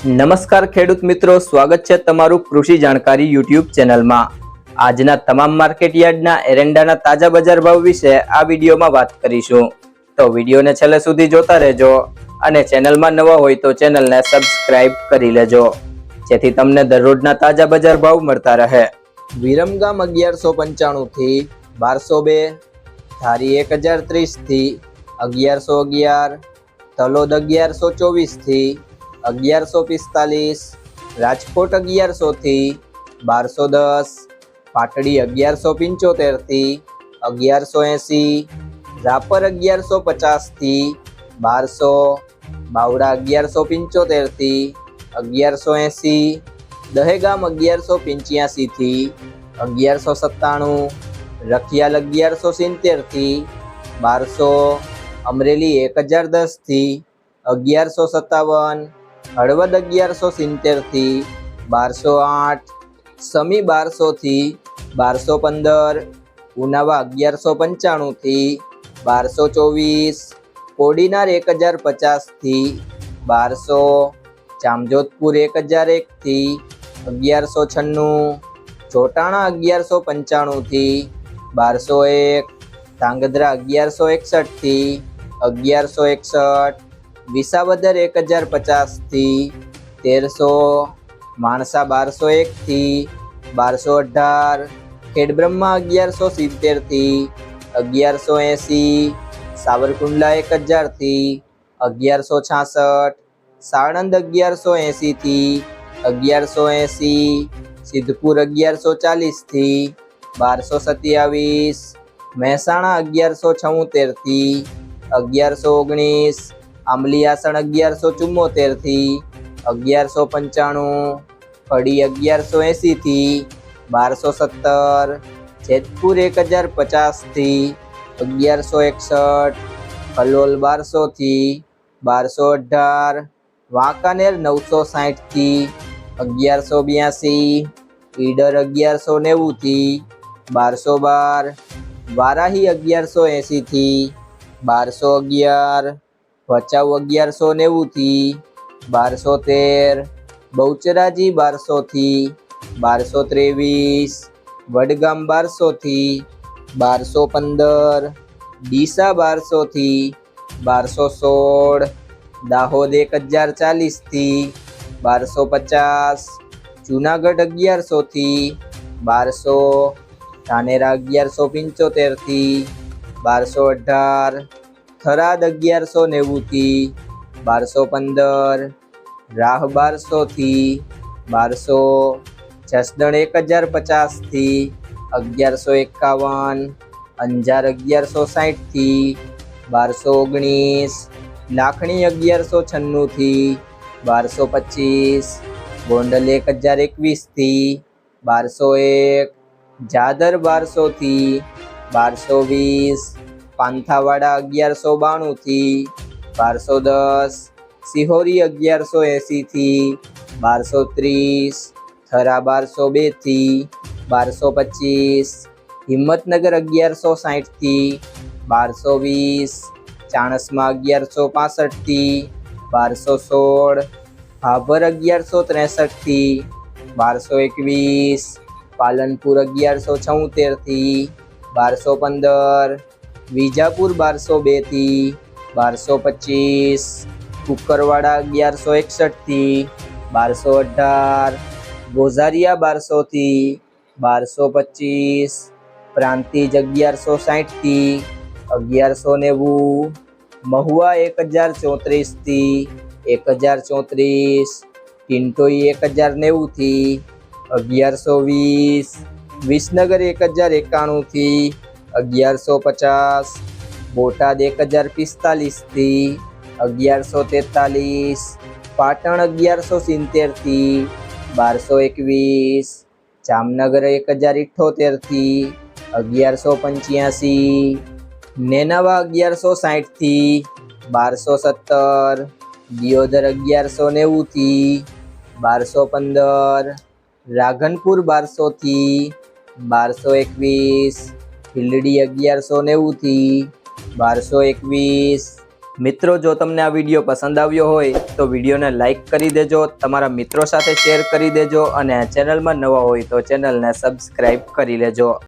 નમસ્કાર ખેડૂત મિત્રો, સ્વાગત છે તમારું કૃષિ જાણકારી યુટ્યુબ ચેનલમાં. આજના તમામ માર્કેટ યાર્ડના એરંડાના તાજા બજાર ભાવ વિશે આ વિડીયોમાં વાત કરીશું. તો વિડીયોને છેલ્લે સુધી જોતા રહેજો અને ચેનલમાં નવા હોય તો ચેનલને સબસ્ક્રાઇબ કરી લેજો. જેથી તમને દરરોજના તાજા બજાર ભાવ મળતા રહે. વિરમગામ અગિયારસો પંચાણુંથી બારસો બે, ધારી એક હજાર ત્રીસથી અગિયારસો અગિયાર, તલોદ અગિયારસો ચોવીસથી અગિયારસો પિસ્તાલીસ, રાજકોટ અગિયારસોથી, બારસો દસ, પાટડી અગિયારસો પંચોતેરથી, અગિયારસો એંસી રાપર અગિયારસો પચાસથી, બારસો, બાવડા અગિયારસો પંચોતેરથી, અગિયારસો એંસી દહેગામ અગિયારસો પંચ્યાસીથી, અગિયારસો સત્તાણું, રખિયાલ અગિયારસો સિત્તેરથી, બારસો, અમરેલી એક હજાર દસથી, અગિયારસો સત્તાવન હળવદ અગિયારસો સિત્તેરથી બારસો આઠ, સમી બારસોથી બારસો પંદર, ઉનાવા અગિયારસો પંચાણુંથી બારસો ચોવીસ, કોડીનાર એક હજાર પચાસથી બારસો, જામજોધપુર એક હજાર એકથી અગિયારસો છન્નું, ચોટાણા અગિયારસો પંચાણુંથી બારસો એક, ધાંગધ્રા અગિયારસો એકસઠથી અગિયારસો એકસઠ વિસાવદર એક હજાર પચાસથી તેરસો, માણસા બારસો એકથી બારસો અઢાર, ખેડબ્રહ્મા અગિયારસો સિત્તેરથી અગિયારસો એંસી, સાવરકુંડલા એક હજારથી અગિયારસો છાસઠ, સાણંદ અગિયારસો એંસીથી અગિયારસો એંસી, સિદ્ધપુર અગિયારસો ચાલીસથી બારસો સત્યાવીસ, મહેસાણા અગિયારસો છોતેરથી અગિયારસો ઓગણીસ આંબલીયાસણ અગિયારસો ચુમ્મોતેરથી અગિયારસો પંચાણું ફળી અગિયારસો એંસીથી બારસો સત્તર, જેતપુર એક હજાર પચાસથી અગિયારસો એકસઠ, કલોલ બારસોથી બારસો અઢાર, વાંકાનેર નવસો સાહીઠથી અગિયારસો બ્યાસી, ઈડર અગિયારસો નેવુંથી બારસો બાર, વારાહી અગિયારસો એંસીથી બારસો અગિયાર ભચાઉ અગિયારસો નેવુંથી બારસો તેર, બહુચરાજી બારસોથી બારસો ત્રેવીસ, વડગામ બારસોથી બારસો પંદર, ડીસા બારસોથી બારસો સોળ, દાહોદ એક હજાર ચાલીસથી બારસો પચાસ, જુનાગઢ અગિયારસોથી બારસો, ધાનેરા અગિયારસો પંચોતેરથી બારસો અઢાર થરાદ અગિયારસો નેવુંથી બારસો પંદર, રાહ બારસોથી બારસો, જસદણ એક હજાર પચાસથી અગિયારસો એકાવન, અંજાર અગિયારસો સાઠથી બારસો ઓગણીસ લાખણી અગિયારસો છન્નુંથી બારસો પચીસ, ગોંડલ એક હજાર એકવીસથી બારસો એક, જાદર બારસોથી બારસો વીસ પાંથાવાડા અગિયારસો બાણુંથી, બારસો દસ, સિહોરી અગિયારસો એંસીથી બારસો ત્રીસ, થરા બારસો બેથી, બારસો પચીસ, હિંમતનગર અગિયારસો સાહીઠથી, બારસો વીસ, ચાણસમાં અગિયારસો પાસઠથી, બારસો સોળ, ભાભર અગિયારસો ત્રેસઠથી, બારસો એકવીસ, પાલનપુર અગિયારસો છોતેરથી, બારસો પંદર વિજાપુર બારસો બેથી બારસો પચીસ, કુકરવાડા અગિયારસો એકસઠથી બારસો અઢાર, ગોઝારિયા બારસોથી બારસો પચીસ, પ્રાંતિજ અગિયારસો સાહીઠથી અગિયારસો નેવું, મહુવા એક હજાર ચોત્રીસથી એક હજાર ચોત્રીસ ટિન્ટોઈ એક હજાર નેવુંથી અગિયારસો વીસ, વિસનગર એક હજાર એકાણું થી અગિયારસો પચાસ, બોટાદ એક હજાર પિસ્તાલીસથી અગિયારસો તેતાલીસ, પાટણ અગિયારસો સિત્તેરથી બારસો એકવીસ, જામનગર એક હજાર ઇઠ્ઠોતેરથી અગિયારસો પંચ્યાસી, નેનાવા અગિયારસો સાઠથી બારસો સત્તર, દિયોદર અગિયારસો નેવુંથી બારસો પંદર, રાધનપુર બારસોથી બારસો એકવીસ ભીલડી અગિયારસો નેવુંથી બારસો એકવીસ. મિત્રો, જો તમને આ વીડિયો પસંદ આવ્યો હોય, તો વિડીયોને લાઇક કરી દેજો, તમારા મિત્રો સાથે શેર કરી દેજો અને ચેનલમાં નવા હોય તો ચેનલને સબસ્ક્રાઈબ કરી લેજો.